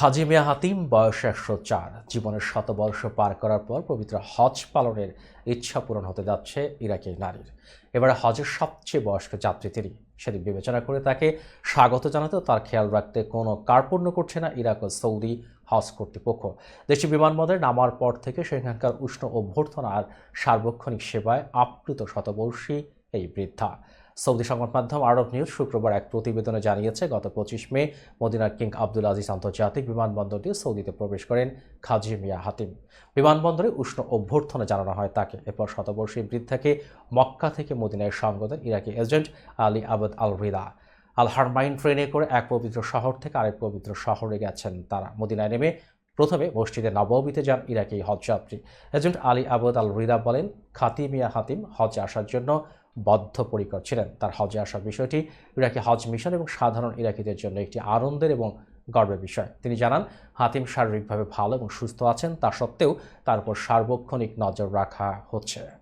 খাজি মিয়া হাতিম, বয়স একশো চার। জীবনের শতবর্ষ পার করার পর পবিত্র হজ পালনের ইচ্ছা পূরণ হতে যাচ্ছে ইরাকি নারীর। এবারে হজের সবচেয়ে বয়স্ক যাত্রী তিনি। সেদিক বিবেচনা করে তাকে স্বাগত জানাতে তার খেয়াল রাখতে কোনো কার্পণ্য করছে না ইরাক ও সৌদি হজ কর্তৃপক্ষ। দেশি বিমানবন্দরে নামার পর থেকে সেখানকার উষ্ণ অভ্যর্থনা আর সার্বক্ষণিক সেবায় আপ্লুত শতবর্ষী এই বৃদ্ধা। সৌদি সংবাদ মাধ্যম আরব নিউজ শুক্রবার এক প্রতিবেদনে জানিয়েছে, গত পঁচিশ মে মদিনার কিং আব্দুল আজিজ আন্তর্জাতিক বিমানবন্দর দিয়ে সৌদিতে প্রবেশ করেন খাজি মিয়া হাতিম। বিমানবন্দরে উষ্ণ অভ্যর্থনা জানানো হয় তাকে। এরপর শতবর্ষী বৃদ্ধাকে মক্কা থেকে মদিনায় সঙ্গ দেন Iraqi agent Ali Abd al Rida al Haramain ট্রেনে করে এক পবিত্র শহর থেকে আরেক পবিত্র শহরে গেছেন তারা। মদিনায় নেমে প্রথমে মসজিদে নবমীতে যান ইরাকি হজযাত্রী agent Ali Abd al Rida বলেন, খাতি মিয়া হাতিম হজে আসার জন্য বদ্ধপরিকর ছিলেন তার হজে আসার বিষয়টি, ইরাকি হজ মিশন এবং সাধারণ ইরাকিদের জন্য একটি আনন্দের এবং গর্বের বিষয়। তিনি জানান, হাতিম শারীরিকভাবে ভালো এবং সুস্থ আছেন, তা সত্ত্বেও তার উপর সার্বক্ষণিক নজর রাখা হচ্ছে।